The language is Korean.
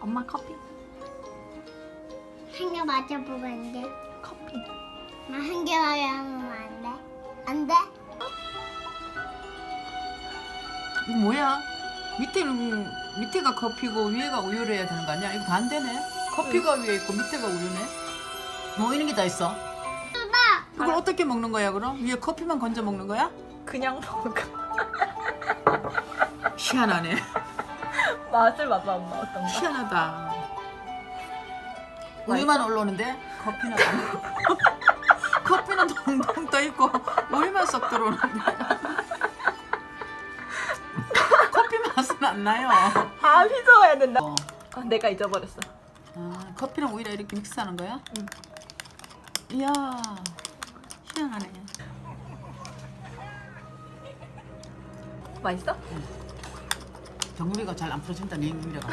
엄마 커피. 한 개 맞춰보고 안 돼? 커피. 나한 개만 하면 안 돼? 안 돼? 이거 뭐야? 밑에는 밑에가 커피고 위에가 우유를 해야 되는 거 아니야? 이거 반대네. 커피가 위에 있고 밑에가 우유네. 뭐 이런 게 다 있어. 엄마! 그걸 어떻게 먹는 거야 그럼? 위에 커피만 건져 먹는 거야? 그냥 먹어. 희한하네. 맛을 봐봐 엄마 어떤가? 희한하다. 우유만 올라오는데 커피는 안 커피는 동동 떠 있고 우유만 쏙 들어오는데 커피 맛은 안 나요. 아 휘저어야 된다. 어. 아, 내가 잊어버렸어. 아, 커피랑 우유랑 이렇게 믹스하는 거야? 응. 이야 희한하네. 맛있어? 정우리가 잘 안 풀어진다는 얘기인 것.